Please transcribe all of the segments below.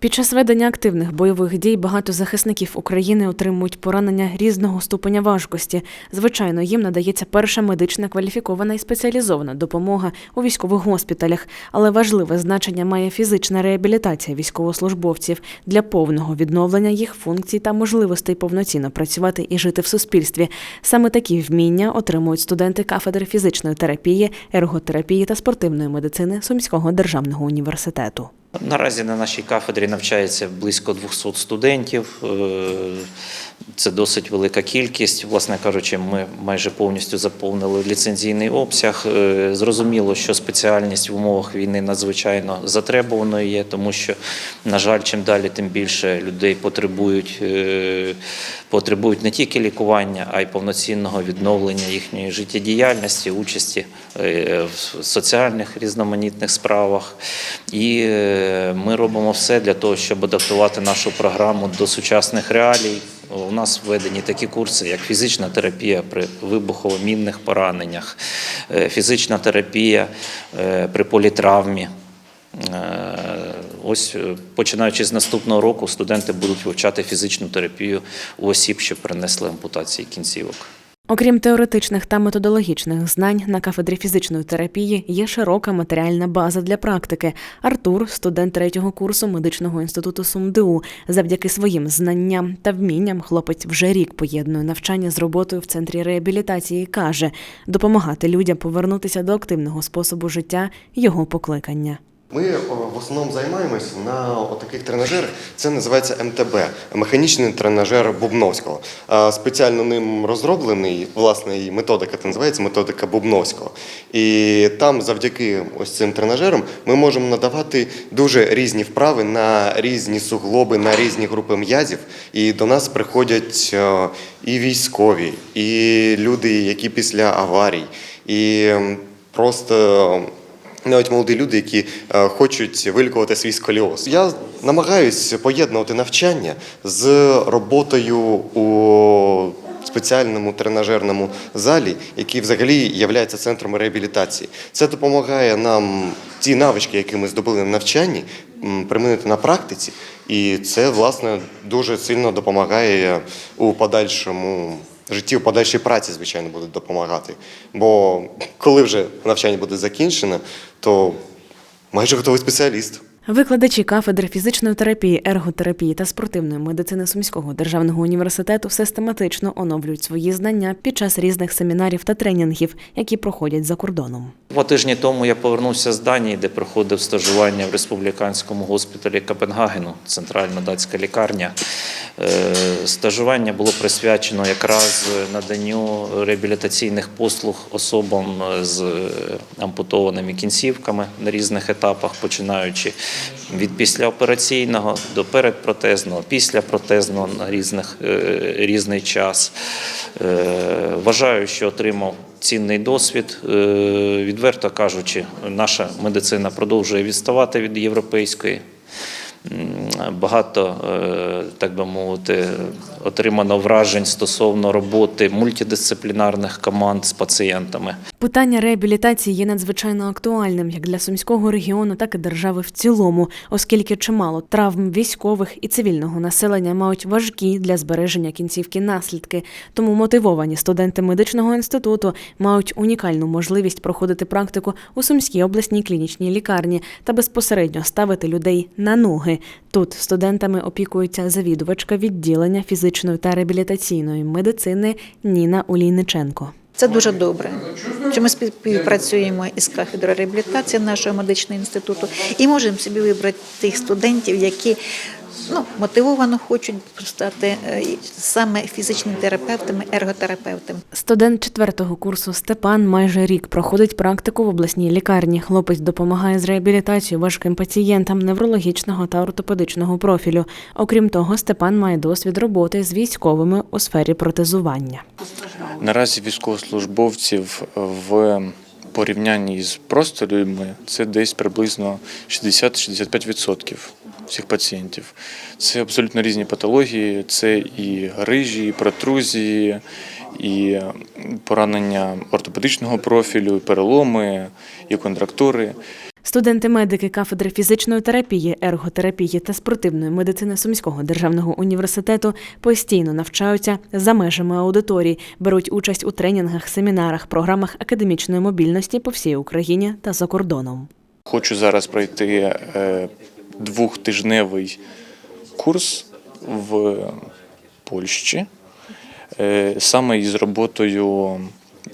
Під час ведення активних бойових дій багато захисників України отримують поранення різного ступеня важкості. Звичайно, їм надається перша медична кваліфікована і спеціалізована допомога у військових госпіталях, але важливе значення має фізична реабілітація військовослужбовців для повного відновлення їх функцій та можливостей повноцінно працювати і жити в суспільстві. Саме такі вміння отримують студенти кафедри фізичної терапії, ерготерапії та спортивної медицини Сумського державного університету. Наразі на нашій кафедрі навчається близько 200 студентів. Це досить велика кількість. Власне кажучи, ми майже повністю заповнили ліцензійний обсяг. Е, Зрозуміло, що спеціальність в умовах війни надзвичайно затребуваною є, тому що, на жаль, чим далі, тим більше людей потребують, е, потребують не тільки лікування, а й повноцінного відновлення їхньої життєдіяльності, участі е, в соціальних різноманітних справах. І ми робимо все для того, щоб адаптувати нашу програму до сучасних реалій. У нас введені такі курси, як фізична терапія при вибухово-мінних пораненнях, е, фізична терапія е, при політравмі. Е, Ось починаючи з наступного року, студенти будуть вивчати фізичну терапію у осіб, що принесли ампутації кінцівок. Окрім теоретичних та методологічних знань, на кафедрі фізичної терапії є широка матеріальна база для практики. Артур, студент третього курсу медичного інституту СумДУ, завдяки своїм знанням та вмінням хлопець вже рік поєднує навчання з роботою в центрі реабілітації. каже, допомагати людям повернутися до активного способу життя його покликання. Ми в основному займаємось на таких тренажерах. Це називається МТБ механічний тренажер Бубновського. Спеціально ним розроблений власне і методика це називається методика Бубновського. І там, завдяки ось цим тренажерам, ми можемо надавати дуже різні вправи на різні суглоби, на різні групи м'язів. І до нас приходять е, і військові, і люди, які після аварій, і просто. Навіть молоді люди, які е, хочуть вилікувати свій сколіоз. Я намагаюся поєднувати навчання з роботою у спеціальному тренажерному залі, який взагалі є центром реабілітації. Це допомагає нам ті навички, які ми здобули на навчанні, примінити на практиці, і це власне дуже сильно допомагає у подальшому житті в подальшій праці, звичайно, буде допомагати. Бо коли вже навчання буде закінчено, то майже готовий спеціаліст. Викладачі кафедри фізичної терапії, ерготерапії та спортивної медицини Сумського державного університету систематично оновлюють свої знання під час різних семінарів та тренінгів, які проходять за кордоном. Два тижні тому я повернувся з Данії, де проходив стажування в республіканському госпіталі Копенгагену, центральна датська лікарня. Е, Стажування було присвячено якраз наданню реабілітаційних послуг особам з ампутованими кінцівками на різних етапах, починаючи від післяопераційного до передпротезного, післяпротезного на різних, е, різний час. Е, Вважаю, що отримав цінний досвід. Е, Відверто кажучи, наша медицина продовжує відставати від європейської. Багато, так би мовити, отримано вражень стосовно роботи мультидисциплінарних команд з пацієнтами. Питання реабілітації є надзвичайно актуальним як для сумського регіону, так і держави в цілому, оскільки чимало травм військових і цивільного населення мають важкі для збереження кінцівки наслідки. Тому мотивовані студенти медичного інституту мають унікальну можливість проходити практику у Сумській обласній клінічній лікарні та безпосередньо ставити людей на ноги. Тут студентами опікується завідувачка відділення фізичної та реабілітаційної медицини Ніна Олійниченко. Це дуже добре. Що ми співпрацюємо із кафедрою реабілітації нашого медичного інституту і можемо собі вибрати тих студентів, які ну, мотивовано хочуть стати е, саме фізичними терапевтами, ерготерапевтами. Студент четвертого курсу Степан майже рік проходить практику в обласній лікарні. Хлопець допомагає з реабілітацією важким пацієнтам неврологічного та ортопедичного профілю. Окрім того, Степан має досвід роботи з військовими у сфері протезування. Наразі військовослужбовців в порівнянні з просто людьми це десь приблизно 60-65% всіх пацієнтів. Це абсолютно різні патології, це і грижі, і протрузії, і поранення ортопедичного профілю, і переломи, і контрактури. Студенти-медики кафедри фізичної терапії, ерготерапії та спортивної медицини Сумського державного університету постійно навчаються за межами аудиторій, беруть участь у тренінгах, семінарах, програмах академічної мобільності по всій Україні та за кордоном. Хочу зараз пройти е, двохтижневий курс в Польщі, е, саме із роботою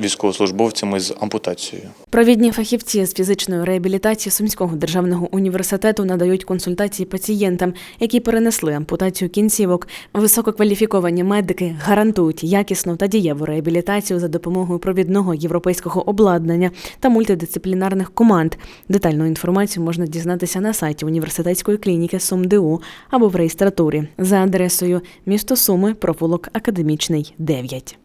військовослужбовцями з ампутацією. Провідні фахівці з фізичної реабілітації Сумського державного університету надають консультації пацієнтам, які перенесли ампутацію кінцівок. Висококваліфіковані медики гарантують якісну та дієву реабілітацію за допомогою провідного європейського обладнання та мультидисциплінарних команд. Детальну інформацію можна дізнатися на сайті університетської клініки СумДУ або в реєстратурі за адресою місто Суми, провулок Академічний 9.